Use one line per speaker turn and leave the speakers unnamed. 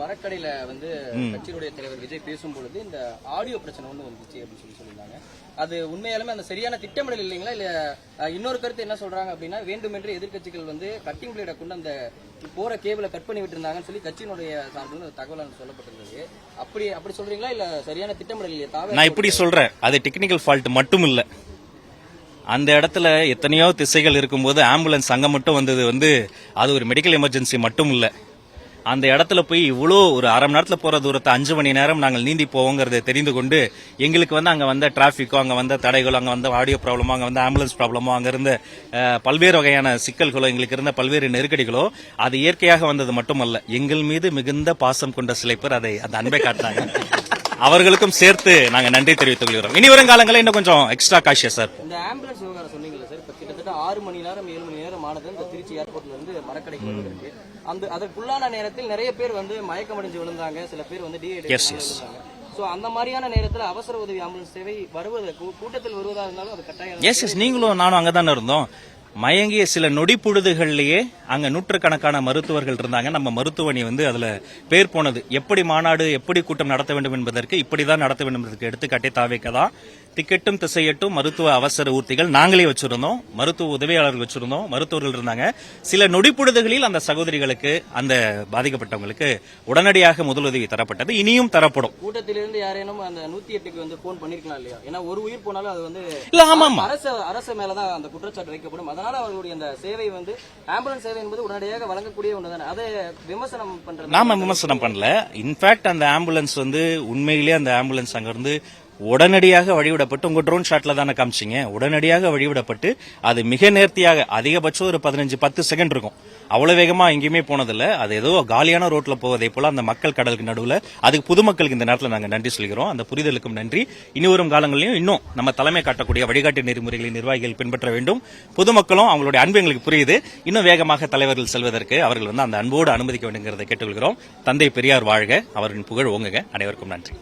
மரக்கடையில வந்து கட்சியினுடைய தலைவர் விஜய் பேசும் பொழுது இந்த ஆடியோ பிரச்சனை ஒண்ணு வந்துச்சு அப்படின்னு சொல்லி சொல்லியிருந்தாங்க. அது உண்மையாலுமே அந்த சரியான திட்டமிடல் இல்லைங்களா? இல்ல இன்னொரு கருத்து என்ன சொல்றாங்க அப்படின்னா வேண்டுமென்று எதிர்க்கட்சிகள் வந்து கட்டிங் பிளேட கொண்டு அந்த போற கேபிளை கட் பண்ணி விட்டுருந்தாங்கன்னு சொல்லி கட்சியினுடைய சார்பில் தகவல் சொல்லப்பட்டிருந்தது. அப்படி அப்படி சொல்றீங்களா? இல்ல சரியான திட்டமிடல் இல்லையா?
நான் இப்படி சொல்றேன். அது டெக்னிக்கல் ஃபால்ட் மட்டும் இல்ல. அந்த இடத்துல எத்தனையோ திசைகள் இருக்கும்போது ஆம்புலன்ஸ் அங்க மட்டும் வந்தது வந்து அது ஒரு மெடிக்கல் எமர்ஜென்சி மட்டும் இல்ல. அந்த இடத்துல போய் இவ்வளோ ஒரு அரை மணி நேரத்தில் போகிற தூரத்தை அஞ்சு மணி நேரம் நாங்கள் நீந்தி போவோங்கிறதை தெரிந்து கொண்டு எங்களுக்கு வந்து அங்கே வந்த டிராஃபிக்கோ அங்கே வந்த தடைகளோ அங்கே வந்த ஆடியோ ப்ராப்ளமோ அங்கே வந்த ஆம்புலன்ஸ் ப்ராப்ளமோ அங்கே இருந்த பல்வேறு வகையான சிக்கல்களோ எங்களுக்கு இருந்த பல்வேறு நெருக்கடிகளோ அது இயற்கையாக வந்தது மட்டுமல்ல. எங்கள் மீது மிகுந்த பாசம் கொண்ட சில பேர் அதை அந்த அன்பை காட்டினாங்க. அவர்களுக்கும் சேர்த்து நாங்க நன்றி தெரிவித்துக் கொள்கிறோம். இனி வரும் காலங்களில் இன்னும் கொஞ்சம் எக்ஸ்ட்ரா காஷியஸ் சார்
இந்த ஆம்புலன்ஸ் விவகாரம் சொன்னீங்கல்ல சார் இப்ப கிட்டத்தட்ட ஆறு மணி நேரம் ஏழு மணி நேரம் ஆனது இந்த திருச்சி ஏர்போர்ட்ல இருந்து மரக்கடைக்கு வருவதற்கு அந்த அதற்குள்ளான நேரத்தில் நிறைய பேர் வந்து மயக்கமடைஞ்சு விழுந்தாங்க. சில பேர் வந்து டீஹைட்ரேஷன் சோ அந்த மாதிரியான நேரத்துல அவசர உதவி ஆம்புலன்ஸ் சேவை வருவது கூ- கூட்டத்தில் வருவதா இருந்தாலும் அது கட்டாயம்.
எஸ் எஸ் நீங்களும் நானும் அங்கதானே இருந்தோம். மயங்கிய சில நொடி பொழுதுகள்லயே அங்க நூற்றுக்கணக்கான மருத்துவர்கள் இருந்தாங்க. நம்ம மருத்துவமனை வந்து அதுல பேர் போனது. எப்படி மாநாடு எப்படி கூட்டம் நடத்த வேண்டும் என்பதற்கு இப்படிதான் நடத்த வேண்டும் என்பதற்கு எடுத்துக்காட்டே தாவேக்க தான். டிக்கெட்டும் திசையட்டும் மருத்துவ அவசர ஊர்த்திகள் நாங்களே வச்சிருந்தோம். மருத்துவ உதவியாளர்கள் வச்சிருந்தோம். மருத்துவர்கள் இருந்தாங்க. சில நொடி பொழுதுகளில் அந்த சகோதரிகளுக்கு அந்த பாதிக்கப்பட்டவங்களுக்கு உடனடியாக முதலுதவி தரப்பட்டது. இனியும் தரப்படும்.
கூட்டத்திலிருந்து யாரேனும் அந்த நூத்தி எட்டுக்கு வந்து போன் பண்ணிருக்கலாம் இல்லையா? ஏன்னா ஒரு உயிர் போனாலும் அது வந்து
இல்ல ஆமா
அரசு அரசு மேலதான் அந்த குற்றச்சாட்டு வைக்கப்படும். அதனால அவர்களுடைய அந்த சேவை வந்து ஆம்புலன்ஸ் சேவை என்பது உடனடியாக வழங்கக்கூடிய ஒன்று தானே அதை விமர்சனம் பண்றது
நாம விமர்சனம் பண்ணல. இன்ஃபேக்ட் அந்த ஆம்புலன்ஸ் வந்து உண்மையிலேயே அந்த ஆம்புலன்ஸ் அங்க இருந்து உடனடியாக வழிவிடப்பட்டு உங்க ட்ரோன் ஷாட்ல தானே காமிச்சீங்க. உடனடியாக வழிவிடப்பட்டு அது மிக நேர்த்தியாக அதிகபட்சம் ஒரு பதினஞ்சு பத்து செகண்ட் இருக்கும். அவ்வளவு வேகமா எங்கேயுமே போனதில்ல. அது ஏதோ காலியான ரோட்ல போவதை போல அந்த மக்கள் கடலுக்கு நடுவில் அதுக்கு பொதுமக்களுக்கு இந்த நேரத்தில் நாங்கள் நன்றி சொல்கிறோம். அந்த புரிதலுக்கும் நன்றி. இனி வரும் காலங்களிலும் இன்னும் நம்ம தலைமை காட்டக்கூடிய வழிகாட்டு நெறிமுறைகளை நிர்வாகிகள் பின்பற்ற வேண்டும். பொதுமக்களும் அவங்களுடைய அன்பு எங்களுக்கு புரியுது. இன்னும் வேகமாக தலைவர்கள் செல்வதற்கு அவர்கள் வந்து அந்த அன்போடு அனுமதிக்க வேண்டுங்கிறத கேட்டுக்கொள்கிறோம். தந்தை பெரியார் வாழ்க. அவரின் புகழ் ஓங்குக. அனைவருக்கும் நன்றி.